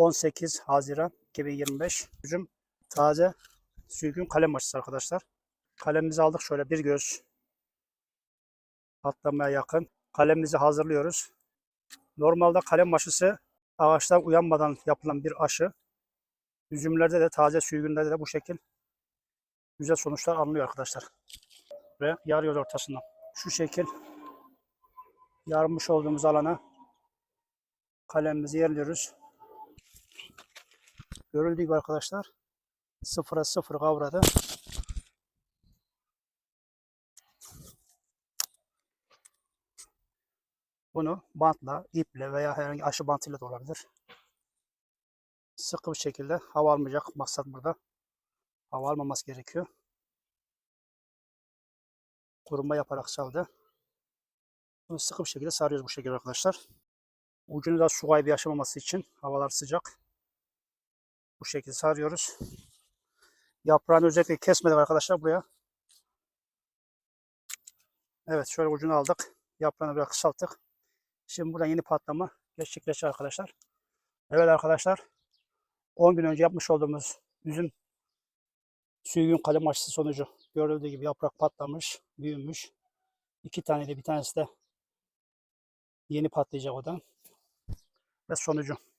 18 Haziran 2025. Üzüm taze sürgün kalem aşısı arkadaşlar. Kalemimizi aldık şöyle bir göz patlamaya yakın. Kalemimizi hazırlıyoruz. Normalde kalem aşısı ağaçlar uyanmadan yapılan bir aşı. Üzümlerde de taze sürgünlerde de bu şekil güzel sonuçlar alınıyor arkadaşlar. Ve yarıyoruz ortasından. Şu şekil yarmış olduğumuz alana kalemimizi yerliyoruz. Görüldüğü gibi arkadaşlar sıfıra sıfır kavradı. Bunu bantla, iple veya herhangi aşı bantıyla da olabilir. Sıkı bir şekilde hava almayacak maksat burada. Hava almaması gerekiyor. Kuruma yaparak saldı. Bunu sıkı bir şekilde sarıyoruz bu şekilde arkadaşlar. Ucunu da su kaybı yaşamaması için havalar sıcak. Bu şekilde sarıyoruz. Yaprağını özellikle kesmedik arkadaşlar buraya. Evet şöyle ucunu aldık. Yaprağını biraz kısalttık. Şimdi buradan yeni patlama gerçekleşiyor arkadaşlar. Evet arkadaşlar. 10 gün önce yapmış olduğumuz üzüm sürgün kalem aşısı sonucu görüldüğü gibi yaprak patlamış, büyümüş. İki tane de bir tanesi de yeni patlayacak o da. Ve sonucu.